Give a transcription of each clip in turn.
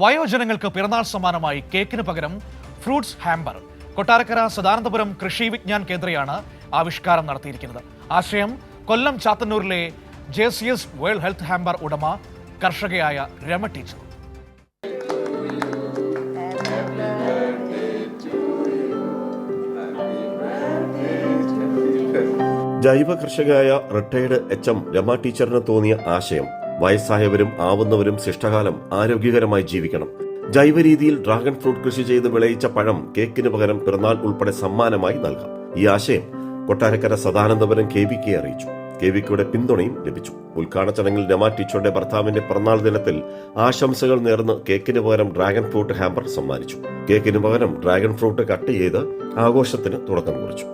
വയോജനങ്ങൾക്ക് പിറന്നാൾ സമ്മാനമായി കേക്കിന് പകരം ഫ്രൂട്ട്സ് ഹാമ്പർ. കൊട്ടാരക്കര സദാനന്തപുരം കൃഷി വിജ്ഞാൻ കേന്ദ്രയാണ് ആവിഷ്കാരം നടത്തിയിരിക്കുന്നത്. ആശയം Kollam ചാത്തന്നൂരിലെ J C S world health hamper ഉടമ കർഷകയായ രമ ടീച്ചർ. ജൈവ കർഷകയായ റിട്ടയർഡ് എച്ച് എം രമ ടീച്ചറിന് തോന്നിയ ആശയം. വയസ്സായവരും ആവുന്നവരും ശിഷ്ടകാലം ആരോഗ്യകരമായി ജീവിക്കണം. ജൈവ രീതിയിൽ ഡ്രാഗൺ ഫ്രൂട്ട് കൃഷി ചെയ്ത് വിളയിച്ച പഴം കേക്കിന് പകരം പിറന്നാൾ ഉൾപ്പെടെ സമ്മാനമായി നൽകാം. ഈ ആശയം Kottarakkara Sadanandapuram K V K അറിയിച്ചു. കെ വി കെയുടെ പിന്തുണയും ലഭിച്ചു. ഉദ്ഘാടന ചടങ്ങിൽ രമ ടീച്ചറുടെ ഭർത്താവിന്റെ പിറന്നാൾ ദിനത്തിൽ ആശംസകൾ നേർന്ന് കേക്കിന് പകരം ഡ്രാഗൺ ഫ്രൂട്ട് ഹാമ്പർ സമ്മാനിച്ചു. കേക്കിന് പകരം ഡ്രാഗൺ ഫ്രൂട്ട് കട്ട് ചെയ്ത് ആഘോഷത്തിന് തുടക്കം കുറിച്ചു.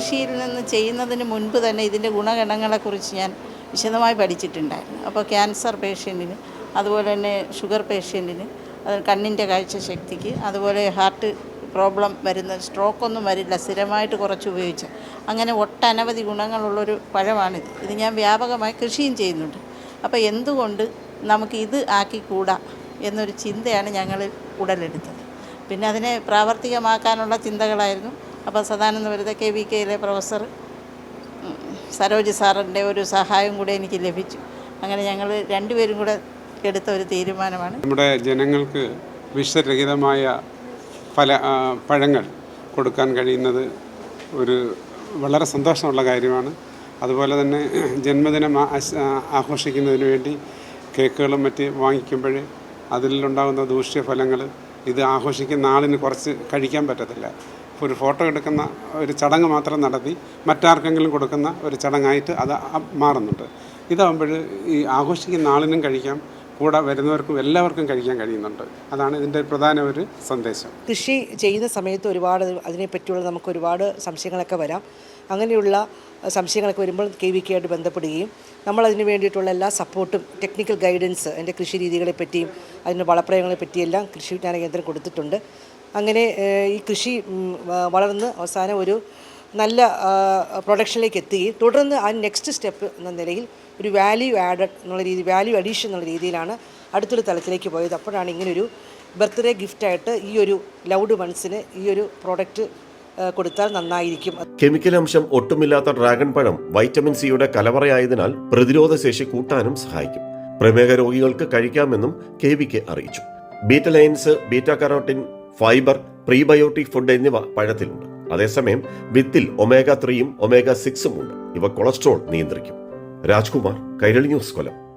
കൃഷിയിൽ നിന്ന് ചെയ്യുന്നതിന് മുൻപ് തന്നെ ഇതിന്റെ ഗുണഗണങ്ങളെക്കുറിച്ച് ഞാൻ വിശദമായി പഠിച്ചിട്ടുണ്ടായിരുന്നു. അപ്പോൾ ക്യാൻസർ പേഷ്യന്റിന് അതുപോലെ തന്നെ ഷുഗർ പേഷ്യന്റിന് അത് കണ്ണിന്റെ കാഴ്ചശക്തിക്ക് അതുപോലെ ഹാർട്ട് പ്രോബ്ലം വരുന്ന സ്ട്രോക്കൊന്നും വരില്ല സ്ഥിരമായിട്ട് കുറച്ച് ഉപയോഗിച്ച്. അങ്ങനെ ഒട്ടനവധി ഗുണങ്ങളുള്ളൊരു പഴമാണിത്. ഇത് ഞാൻ വ്യാപകമായി കൃഷിയും ചെയ്യുന്നുണ്ട്. അപ്പോൾ എന്തുകൊണ്ട് നമുക്ക് ഇത് ആക്കിക്കൂടാ എന്നൊരു ചിന്തയാണ് ഞങ്ങൾ ഉടലെടുത്തത്. പിന്നെ അതിനെ പ്രാവർത്തികമാക്കാനുള്ള ചിന്തകളായിരുന്നു. അപ്പോൾ സദാനന്ദപുരത്തെ കെ വി കെയിലെ പ്രൊഫസർ സരോജി സാറിന്റെ ഒരു സഹായം കൂടെ എനിക്ക് ലഭിച്ചു. അങ്ങനെ ഞങ്ങൾ രണ്ടുപേരും കൂടെ എടുത്ത ഒരു തീരുമാനമാണ്. നമ്മുടെ ജനങ്ങൾക്ക് വിഷരഹിതമായ ഫല പഴങ്ങൾ കൊടുക്കാൻ കഴിയുന്നത് ഒരു വളരെ സന്തോഷമുള്ള കാര്യമാണ്. അതുപോലെ തന്നെ ജന്മദിനം ആഘോഷിക്കുന്നതിന് വേണ്ടി കേക്കുകളും മറ്റ് വാങ്ങിക്കുമ്പോൾ അതിലുണ്ടാകുന്ന ദൂഷ്യഫലങ്ങൾ ഇത് ആഘോഷിക്കുന്ന ആളിന് കുറച്ച് കഴിക്കാൻ പറ്റത്തില്ല. ഒരു ഫോട്ടോ എടുക്കുന്ന ഒരു ചടങ്ങ് മാത്രം നടത്തി മറ്റാർക്കെങ്കിലും കൊടുക്കുന്ന ഒരു ചടങ്ങായിട്ട് അത് മാറുന്നുണ്ട്. ഇതാകുമ്പോൾ ഈ ആഘോഷിക്കുന്ന ആളിനും കഴിക്കാം. കൂടെ വരുന്നവർക്കും എല്ലാവർക്കും കഴിക്കാൻ കഴിയുന്നുണ്ട്. അതാണ് ഇതിന്റെ പ്രധാന ഒരു സന്ദേശം. കൃഷി ചെയ്യുന്ന സമയത്ത് ഒരുപാട് അതിനെപ്പറ്റിയുള്ള നമുക്ക് ഒരുപാട് സംശയങ്ങളൊക്കെ വരാം. അങ്ങനെയുള്ള സംശയങ്ങളൊക്കെ വരുമ്പോൾ കെ വി കെ ആയിട്ട് ബന്ധപ്പെടുകയും നമ്മൾ അതിന് വേണ്ടിയിട്ടുള്ള എല്ലാ സപ്പോർട്ടും ടെക്നിക്കൽ ഗൈഡൻസ് അതിന്റെ കൃഷി രീതികളെ പറ്റിയും അതിന്റെ വളപ്രയോഗങ്ങളെ പറ്റിയെല്ലാം കൃഷി വിജ്ഞാന കേന്ദ്രം കൊടുത്തിട്ടുണ്ട്. അങ്ങനെ ഈ കൃഷി വളർന്ന് അവസാനം ഒരു നല്ല പ്രൊഡക്ഷനിലേക്ക് എത്തുകയും തുടർന്ന് ആ നെക്സ്റ്റ് സ്റ്റെപ്പ് എന്ന നിലയിൽ ഒരു വാല്യൂ ആഡഡ് എന്നുള്ള രീതി വാല്യൂ അഡീഷൻ എന്നുള്ള രീതിയിലാണ് അടുത്തൊരു തലത്തിലേക്ക് പോയത്. അപ്പോഴാണ് ഇങ്ങനൊരു ബർത്ത്ഡേ ഗിഫ്റ്റായിട്ട് ഈ ഒരു ലൗഡ് മൺസിന് ഈ ഒരു പ്രോഡക്റ്റ് കൊടുത്താൽ നന്നായിരിക്കും. കെമിക്കൽ അംശം ഒട്ടുമില്ലാത്ത ഡ്രാഗൺ പഴം വൈറ്റമിൻ സിയുടെ കലവറയായതിനാൽ പ്രതിരോധ ശേഷി കൂട്ടാനും സഹായിക്കും. പ്രമേഹ രോഗികൾക്ക് കഴിക്കാമെന്നും കെ വിക്ക് അറിയിച്ചു. Betalains beta carotene fibre prebiotic food എന്നിവ പഴത്തിലുണ്ട്. അതേസമയം വിത്തിൽ ഒമേഗ ത്രീയും ഒമേഗ സിക്സും ഉണ്ട്. ഇവ കൊളസ്ട്രോൾ നിയന്ത്രിക്കും. രാജ്കുമാർ കൈരളി ന്യൂസ് കൊല്ലം.